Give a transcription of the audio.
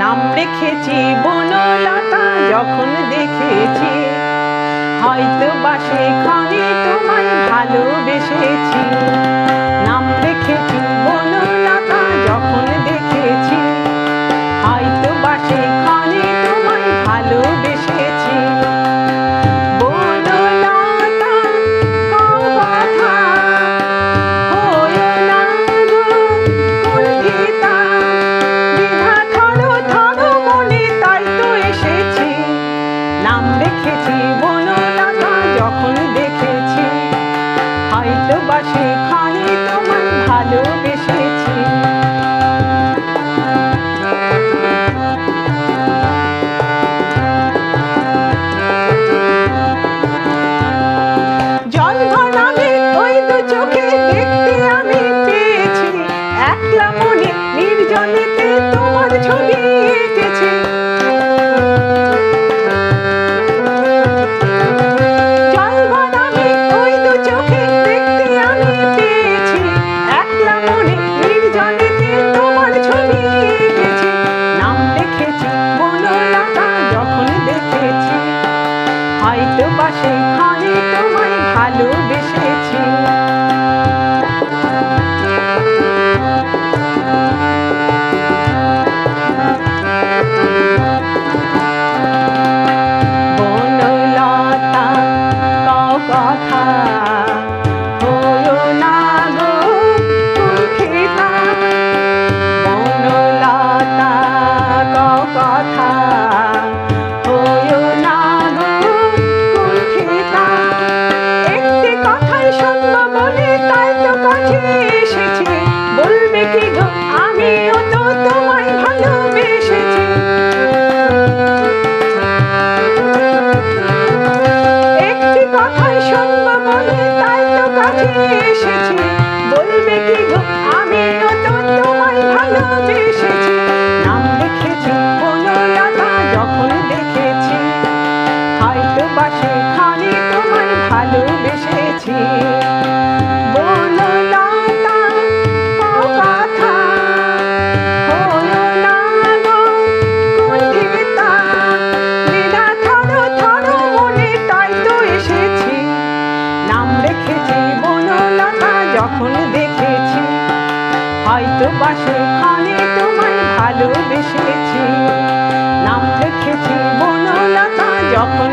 নাম রেখেছি বনলতা যখন দেখেছি। হয়তো বা সেখানে তোমায় ভালোবেসেছি। নাম রেখেছি বনলতা যখন দেখেছি, হয়তো বা সেখানে তোমায় ভালোবেসেছি। জল ঘনাবে ওই দু চোখে নির্জনেতে তোমার ছবি এঁকেছি। ভালোবেসেছি আমিও তো তোমায় ভালোবেসেছি। একটি কথাই শুনব বলে তাই তো কাছে এসেছি। বলবে কি গো, আমিও তো তোমায় ভালোবেসেছি। নাম লিখেছি বনলতা যখন দেখেছি। হয়তো বা সেখানে তোমায় ভালোবেসেছি। রেখেছি বনলতা যখন দেখেছি। হয়তো বা সেখানে তোমায় ভালোবেসেছি। নাম রেখেছি বনলতা যখন